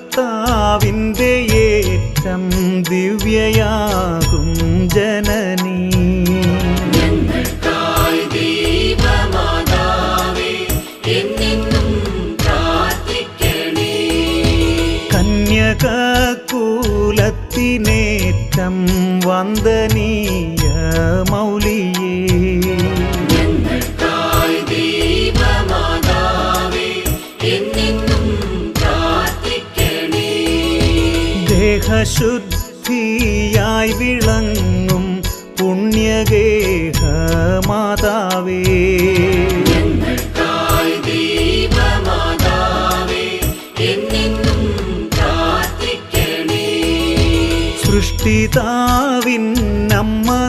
ദൈവകർത്താവിന്റെ ഏറ്റം ദിവ്യയാകും ജനനീ. കന്യക കൂലത്തിനേറ്റം വന്ദനീ ദേഹശുദ്ധിയായി വിളങ്ങും പുണ്യഗേഹ മാതാവേ സൃഷ്ടിതാവിൻ നമ്മ